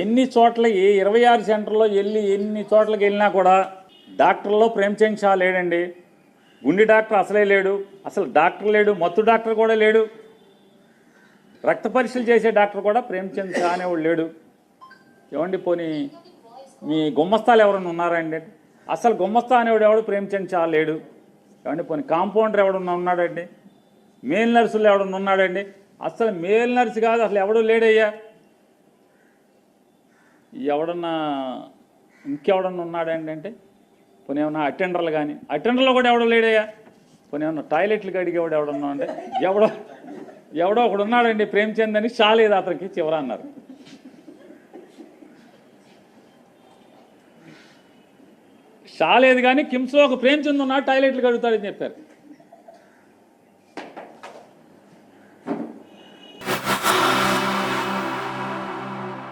ఎన్ని చోట్ల ఏ ఇరవై ఆరు సెంటర్లో వెళ్ళి ఎన్ని చోట్లకి వెళ్ళినా కూడా డాక్టర్లో ప్రేమచంద్ షా లేడండి. గుండె డాక్టర్ అసలే లేడు. అసలు డాక్టర్ లేడు మత్తు డాక్టర్ కూడా లేడు. రక్త పరీక్షలు చేసే డాక్టర్ కూడా ప్రేమచంద్ షా అనేవాడు లేడు. ఏమండి పోనీ మీ గుమ్మస్తాలు ఎవరైనా ఉన్నారా అండి? అసలు గుమ్మస్తా అనేవాడు ఎవడు? ప్రేమచంద్ షా లేడు. ఏమండి పోనీ కాంపౌండర్ ఎవడన్నా ఉన్నాడండి? మేల్ నర్సులు ఎవడన్నా ఉన్నాడండి? అసలు మేల్ నర్సు కాదు అసలు ఎవడు లేడయ్యా? ఎవడన్నా ఇంకెవడన్నా ఉన్నాడండి అంటే? పోనీ ఏమన్నా అటెండర్లు కానీ అటెండర్లో కూడా ఎవడో లేడయ్యా? పోనీ ఏమన్నా టాయిలెట్లు అడిగేవాడు ఎవడన్నా అంటే ఎవడో ఎవడో ఒకడు ఉన్నాడండి ప్రేమచంద్ అని చాలేదు అతనికి చివర అన్నారు. చాలేదు కానీ కిమ్స్లో ఒక ప్రేమచంద్ ఉన్నాడు టాయిలెట్లు కడుగుతాడని చెప్పారు.